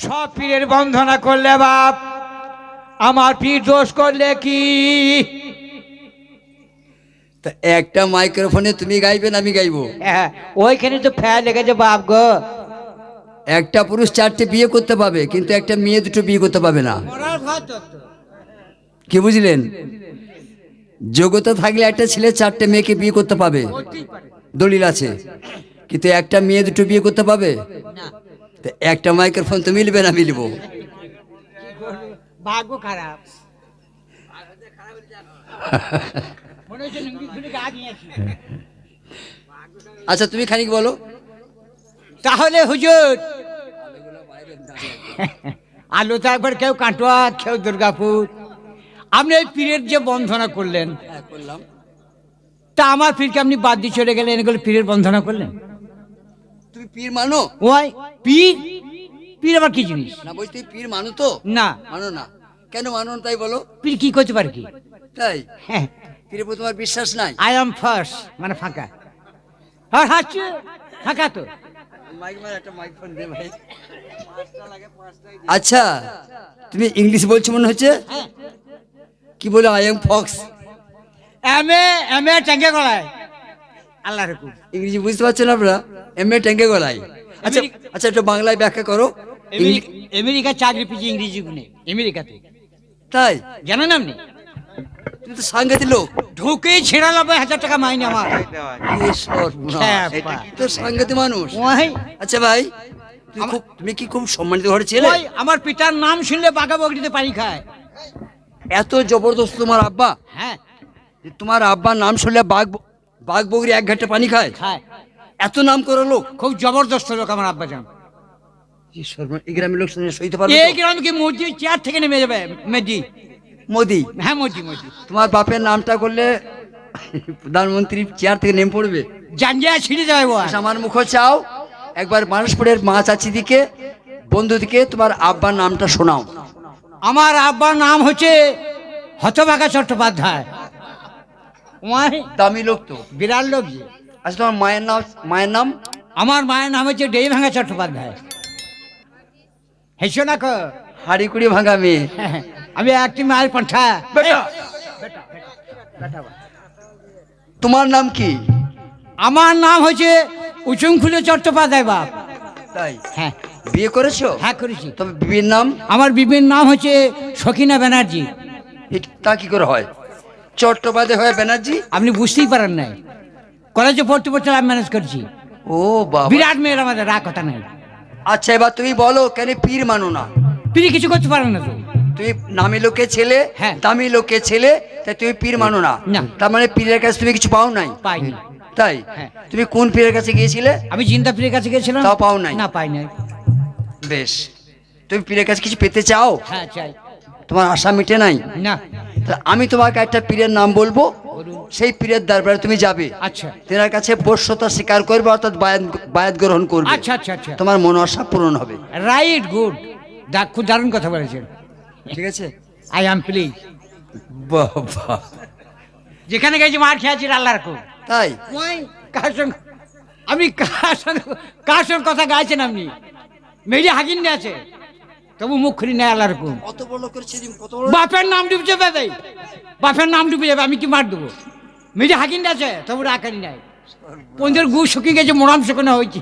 সব পীরের বন্ধনা করলে বাপ আমার পীর দোষ করলে কি? তা একটা মাইক্রোফোনে তুমি গাইবে না আমি গাইবো? হ্যাঁ, ওইখানে তো ফ্যান লেগেছে বাপ গো। একটা পুরুষ চারটে বিয়ে করতে পাবে কিন্তু একটা মেয়ে দুটো বিয়ে করতে পাবে না। কি বুঝলেন? যোগ্যতা থাকলে একটা ছেলে চারটে মেয়েকে বিয়ে করতে পাবে। দলিল আছে। কিন্তু একটা মেয়ে দুটো বিয়ে করতে পাবে? তা একটা মাইক্রোফোন তো মিলবে না মিলবো। ভাগ্য খারাপ। আচ্ছা তুমি খানিক বলো। তাহলে হুজুর আলু তো একবার কেউ কাটোয়া কেউ দুর্গাপুর। আপনি এই পীরের যে বন্ধনা করলেন হ্যাঁ করলাম। তা আমার পীরকে আপনি বাদ দিয়ে চলে গেলেন এগুলো পীরের বন্ধনা করলেন? পীর মানো? ওই পীর? পীর আবার কি জিনিস? না বলছি তুমি পীর মানো তো? না। মানো না। কেন মানো তাই বলো? পীর কি করতে পারে কি? তাই? হ্যাঁ। পীরের প্রতি তোমার বিশ্বাস নাই? আই এম ফার্স্ট মানে ফাঁকা। আর হাঁচু ফাঁকা তো। আচ্ছা তুমি ইংলিশ বলছো মনে হচ্ছে? কি বলে আই এম ফক্স এম এ এম এ ট্যাঙ্কে গলায়। আল্লাহ ইংরেজি বুঝতে পারছেন আপনারা? এম এ ট্যাঙ্কে গলায় আচ্ছা আচ্ছা একটু বাংলায় ব্যাখ্যা করো। আমেরিকা চাকরি পেয়েছি ইংরেজি গুনে আমেরিকাতে। তাই? জানেন আপনি তুমি তো সাংঘাতিক লোক। ঢুকেই ছিয়ানব্বই হাজার টাকা মাইনে আমার। তো সাংঘাতিক মানুষ? আচ্ছা ভাই তুমি কি খুব সম্মানিত ঘরে ছেলে? আমার পিতার নাম শুনলে বাঘা বগরিতে পানি খায়। এত জবরদস্ত তোমার আব্বা? হ্যাঁ। তোমার আব্বার নাম শুনলে বাঘ বাঘ বগরি এক ঘাটে পানি খায়? খায়। এত নাম করো লোক। খুব জবরদস্ত লোক আমার আব্বা যান এই গ্রামের লোক সইতে পারবে এই গ্রামে কি মসজিদ চেয়ার থেকে নেমে যাবে? মেদি। মোদি? হ্যাঁ তোমার বাপের নামটা করলে প্রধানমন্ত্রী চেয়ার থেকে নেমে পড়বে। জাঞ্জিয়া ছিঁড়ে যাবে আচ্ছা, আমার মুখ চাও। একবার মানুষপুরের মা চাচি দিকে বন্ধু দিকে তোমার আব্বার নামটা শোনাও। আমার আব্বার নাম হচ্ছে হতভাগা চট্টোপাধ্যায়। দামি লোক তো। বিরাট লোক যে। আচ্ছা তোমার মায়ের নাম মায়ের নাম? আমার মায়ের নাম হচ্ছে ডেই ভাঙা চট্টোপাধ্যায়। হেসো না কো। হাড়ি কুড়ি ভাঙা মেয়ে। আমি একটি মায়ের পাঠা তোমার নাম কি? আমার নাম হচ্ছে উচুমখুলে চট্টোপাধ্যায় বাপ। তাই? হ্যাঁ। বিয়ে করেছ? হ্যাঁ করেছি। তবে বিবির নাম? আমার বিবির নাম হচ্ছে সখিনা ব্যানার্জি। তা কি করে হয়? চট্টোপাধ্যায় হয় ব্যানার্জি? আপনি বুঝতেই পারেন নাই। কলেজে পড়তে পড়তে আমি ম্যানেজ করছি। ও বাবা। বিরাট মেয়ের আমাদের রাগ কথা নাই। আচ্ছা এবার তুমি বলো কেন পীর মানো না? তিনি কিছু করতে পারেন না তো। তুমি নামি লোকে ছেলে হ্যাঁ। দামি লোকে ছেলে তাই তুমি পীর মানো না। তার মানে পীরের কাছে তুমি কিছু পাও নাই? পাইনি তাই? হ্যাঁ। তুমি কোন পীরের কাছে গিয়েছিলে? আমি জিন্দা পীরের কাছে গেছিলাম তাও পাও নাই? না পাই নাই। বেশ। তুমি পীরের কাছে কিছু পেতে চাও? হ্যাঁ চাই। তোমার আশা মিটে নাই? না। আমি তোমাকে একটা পীরের নাম বলব। সেই পীরের দরবারে তুমি যাবে। আচ্ছা। তেনার কাছে বর্ষতা স্বীকার করবে অর্থাৎ বায়াত বায়াত গ্রহণ করবে। আচ্ছা আচ্ছা আচ্ছা। তোমার মনোবাসা পূরণ হবে। রাইট গুড খুব দারুণ কথা বলেছেন। ঠিক আছে? আই এম প্লিজ বাবা। যেখানে গেছি মার খেয়েছি আল্লাহ রাখুন তাই? ওই কার সঙ্গে? আমি কার সঙ্গে কার সঙ্গে কথা গাইছেন আপনি? মেয়ে হাগিন আছে। তবু মুখ খুলি নেয় আল্লাহ রাখুন কত বড় করেছে কত বড় বাপের নাম ডুবে যাবে। বাপের নাম ডুবে যাবে আমি কি মার দেবো? মেয়ে হাগিন আছে তবু রাখারি নাই। পঞ্চের গু শুকিয়ে গেছে মোরাম শুকনো হয়েছে।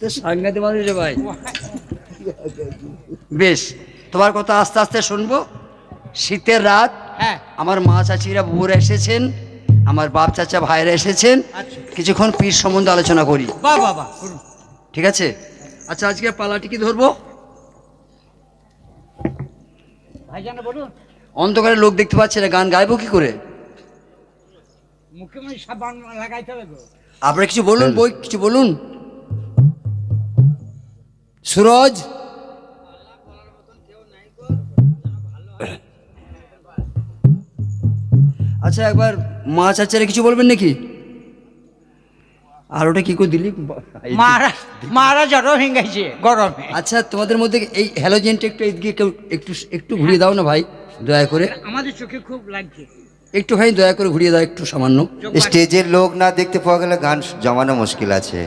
তো সাংঘাতিক মানুষ ভাই। বেশ তোমার কথা আস্তে আস্তে শুনব। শীতের রাত হ্যাঁ। আমার মা চাচিরা বুবুরা এসেছেন আমার বাপ চাচা ভাইরা এসেছেন। আচ্ছা। কিছুক্ষণ পীর সম্বন্ধে আলোচনা করি। ঠিক আছে? আচ্ছা আজকে পালাটি কি ধরবো? ভাইজান বলুন। অন্ধকারে লোক দেখতে পাচ্ছে না গান গাইবো কি করে? আপনারা কিছু বলুন বই কিছু বলুন? সুরজ? আচ্ছা একবার মা চাচারা কিছু বলবেন নাকি? আর ওটা কি করে দিলি? মারা মারা জ্বর হয়ে গেছে গরমে। আচ্ছা তোমাদের মধ্যে এই হ্যালোজেনটা একটু এদিকে একটু একটু ঘুরিয়ে দাও না ভাই। দয়া করে। আমাদের চোখে খুব লাগছে। একটুখানি দয়া করে ঘুরিয়ে দাও একটু সামান্য। স্টেজের লোক না দেখতে পাওয়া গেলে গান জমানো মুশকিল আছে।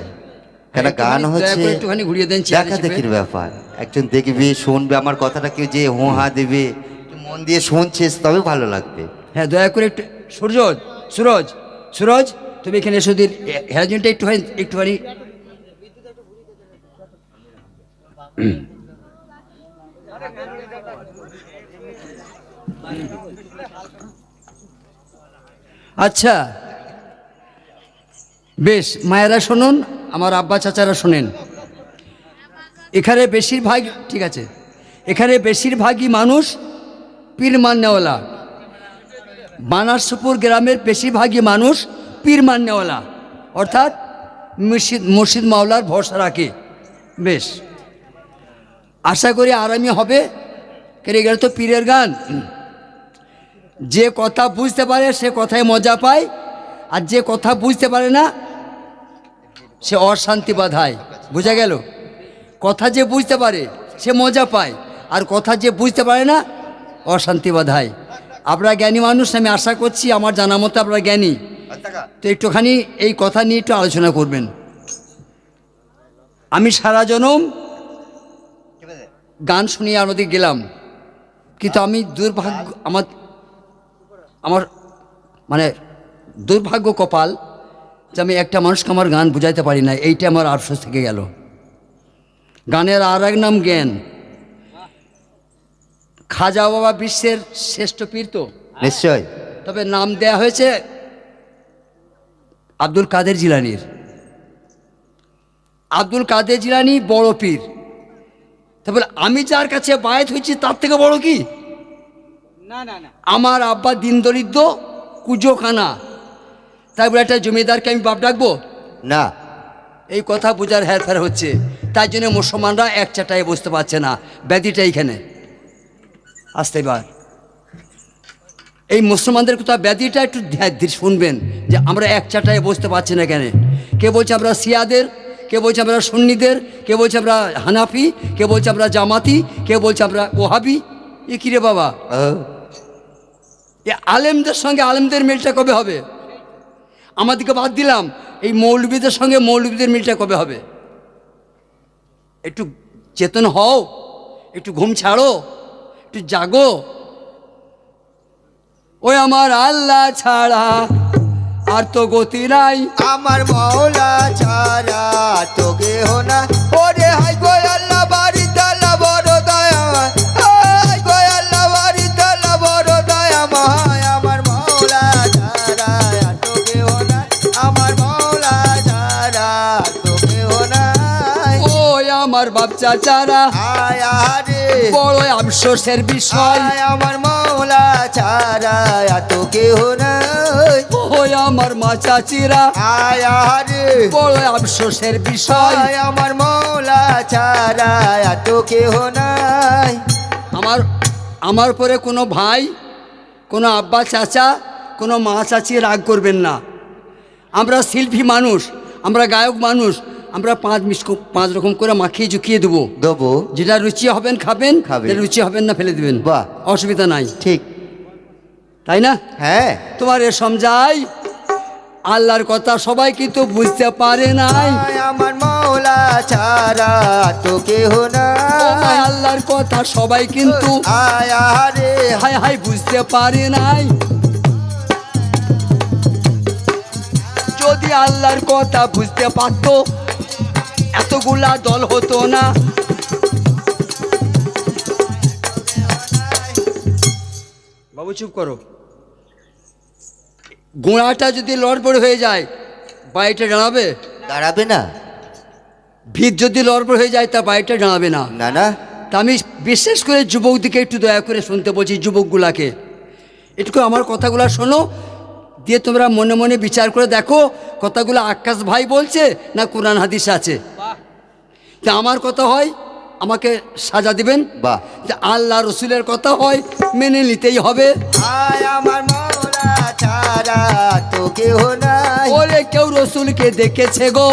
কেন গান হচ্ছে একটুখানি ঘুরিয়ে দেন দেখা। দেখির ব্যাপার। একজন দেখবে শুনবে আমার কথাটা কেউ যে হো হা দেবে মন দিয়ে শুনছিস তবে ভালো লাগবে। হ্যাঁ দয়া করে একটু সূর্য সুরজ সুরজ তুমি এখানে এসো দিন হ্যারাজনটা একটুখানি একটুখানি আচ্ছা। বেশ, মায়েরা শুনুন, আমার আব্বা চাচারা শোনেন। এখানে বেশিরভাগ, ঠিক আছে, এখানে বেশিরভাগই মানুষ পীর মান্যওয়ালা। বানারসপুর গ্রামের বেশিরভাগই মানুষ পীর মান্যওয়ালা, অর্থাৎ মুর্শিদ মুর্শিদ মাওলার ভরসা রাখে। বেশ। আশা করি আরামই হবে। কেন এগুলো তো পীরের গান। যে কথা বুঝতে পারে, সে কথায় মজা পায়। আর যে কথা বুঝতে পারে না, সে অশান্তি বাধায়। বোঝা গেল? কথা যে বুঝতে পারে, সে মজা পায়। আর কথা যে বুঝতে পারে না, অশান্তি বাধায়। আপনারা জ্ঞানী মানুষ, আমি আশা করছি, আমার জানা মতো আপনারা জ্ঞানী। তো একটুখানি এই কথা নিয়ে একটু আলোচনা করবেন। আমি সারা জনম গান শুনিয়ে আমাদের গেলাম। কিন্তু আমি দুর্ভাগ্য আমার আমার মানে দুর্ভাগ্য কপাল যে আমি একটা মানুষকে আমার গান বুঝাইতে পারি না এইটা আমার আফসোস থেকে গেল। গানের আর এক নাম জ্ঞান। খাজা বাবা বিশ্বের শ্রেষ্ঠ পীর তো? নিশ্চয়। তবে নাম দেয়া হয়েছে আব্দুল কাদের জিলানির। আব্দুল কাদের জিলানি বড় পীর। তারপরে আমি যার কাছে বায়াত হয়েছি তার থেকে বড় কি? আমার আব্বা দিন দরিদ্র কুজো খানা তারপরে একটা জমিদারকে আমি বাপ ডাকবো? না। এই কথা বোঝার হেরফের হচ্ছে। তাই জন্য মুসলমানরা এক চাটায় বসতে পারছে না। ব্যাধিটা এইখানে। আসতে এবার। এই মুসলমানদের কথা ব্যাধিটা একটু শুনবেন যে আমরা এক চাটায় বসতে পারছি না কেন কে বলছে আমরা সিয়াদের কে বলছে আমরা সুন্নিদের? কে বলছে আমরা হানাফি? কে বলছে আমরা জামাতি? কে বলছে আমরা ওহাবি? এ কিরে বাবা? ও, এ আলেমদের সঙ্গে আলেমদের মিলটা কবে হবে? আমাদেরকে বাদ দিলাম, এই মৌলবীদের সঙ্গে মৌলবীদের মিলটা কবে হবে? একটু চেতন হও, একটু ঘুম ছাড়ো, একটু জাগো। ওই আমার আল্লাহ ছাড়া আর তো গতি নাই। আমার মৌলা ছাড়া তোকে হোনা ওরে হাই গো আল্লাহ। আমার বাপ চাচারা। বড় আফসোসের বিষয়। আমার মৌলা ছাড়া তোকে হোনা ওই আমার মা চাচিরা। বড় আফসোসের বিষয়। আমার মৌলা ছাড়া এত কেহ নাই। আমার আমার পরে কোনো ভাই কোনো আব্বা চাচা কোনো মা চাচি রাগ করবেন না। আমরা শিল্পী মানুষ আমরা গায়ক মানুষ আমরা পাঁচ মিস পাঁচ রকম করে মাখিয়ে ঝুঁকিয়ে দেবো। দেবো। যেটা রুচি হবেন খাবেন খাবেন। রুচি হবেন না ফেলে দেবেন। বাহ। অসুবিধা নাই। ঠিক। তাই না? হ্যাঁ। তোমার এ সমঝাই আল্লাহর কথা সবাই কিন্তু বুঝতে পারে নাই। আমার মৌলা ছাড়া তো কেহ নাই। আল্লাহর কথা সবাই কিন্তু আয় আরে হাই হাই বুঝতে পারে নাই। যদি আল্লাহর কথা বুঝতে পারতো এতগুলা দল হতো না? বাবু চুপ করো। গোড়াটা যদি লড়বড় হয়ে যায় বাড়িটা জানাবে দাঁড়াবে না। ভিত যদি লড়বড় হয়ে যায় তা বাড়িটা জানাবে না। না না। তা আমি বিশেষ করে যুবকদিকে একটু দয়া করে শুনতে বলছি যুবকগুলাকে। একটু আমার কথাগুলো শোনো দিয়ে তোমরা মনে মনে বিচার করে দেখো কথাগুলো আকাশ ভাই বলছে না কোরআন হাদিস আছে। তা আমার কথা হয় আমাকে সাজা দিবেন। বাহ। যে আল্লাহ রসুলের কথা হয় মেনে নিতেই হবে। ওরে কেউ রসুলকে দেখেছে গো।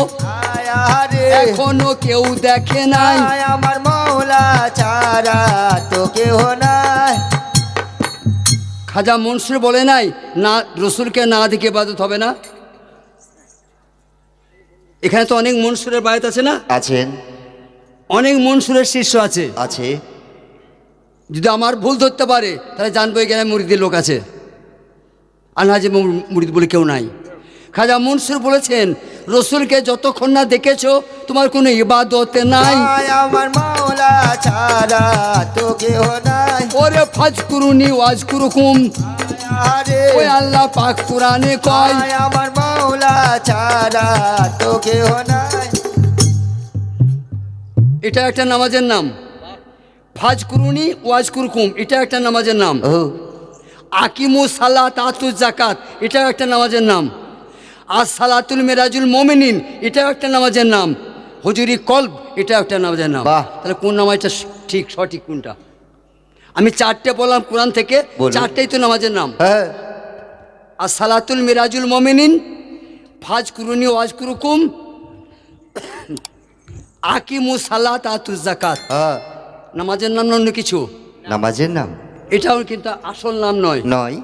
এখনও কেউ দেখে নাই। আমার মৌলা ছাড়া তো কেহ নাই। খাজা মনসুর বলে নাই না রসুলকে না দেখে বাদত হবে না? এখানে তো অনেক মনসুরের বায়ত আছে না? আছেন। অনেক মনসুরের শিষ্য আছে। আছে। যদি আমার ভুল ধরতে পারে তাহলে জানব এখানে মুরিদের লোক আছে। আনহাজে মুরিদ বলে কেউ নাই। খাজা মনসুর বলেছেন রসুলকে যতক্ষণ না দেখেছ তোমার কোনো ইবাদত নাই। আমার মাওলা ছাড়া তো নাই। ওরে ফাজ কুরুনি ওয়াজ কুরুকুম ওই আল্লাহ পাক কোরআনে কয় আমার মাওলা ছাড়া তো নাই। এটা একটা নামাজের নাম। ফাজ কুরুনি ওয়াজ কুরকুম এটা একটা নামাজের নাম। আকিমু সালাত আতু জাকাত এটা একটা নামাজের নাম। আর সালাতুল মেরাজুল মোমিনিন এটা একটা নামাজের নাম। হুজুরি কল্ব এটা একটা নামাজের নাম। তাহলে কোন নামাজটা ঠিক সঠিক কোনটা? আমি চারটে বললাম কোরআন থেকে চারটেই তো নামাজের নাম। হ্যাঁ। আর সালাতুল মিরাজুল মোমিনিন ফাজ কুরুনি ওয়াজ কুরুকুম আকিমু সালাত আতু জাকাত হ্যাঁ। নামাজের নাম অন্য কিছু? নামাজের নাম? এটাও কিন্তু আসল নাম নয়। নয়।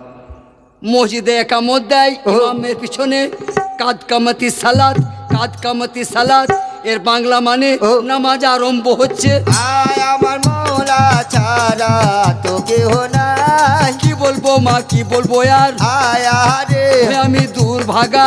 মসজিদে একামত দেয় ইমামের পিছনে কাদ কামাতি সালাদ কাদ কামাতি সালাদ এর বাংলা মানে। নামাজ আরম্ভ হচ্ছে। আয় আমার মাওলা ছাড়া তো কেহ নাই। কি বলব মা কি বলব আর? আয় আরে আমি দূর ভাগা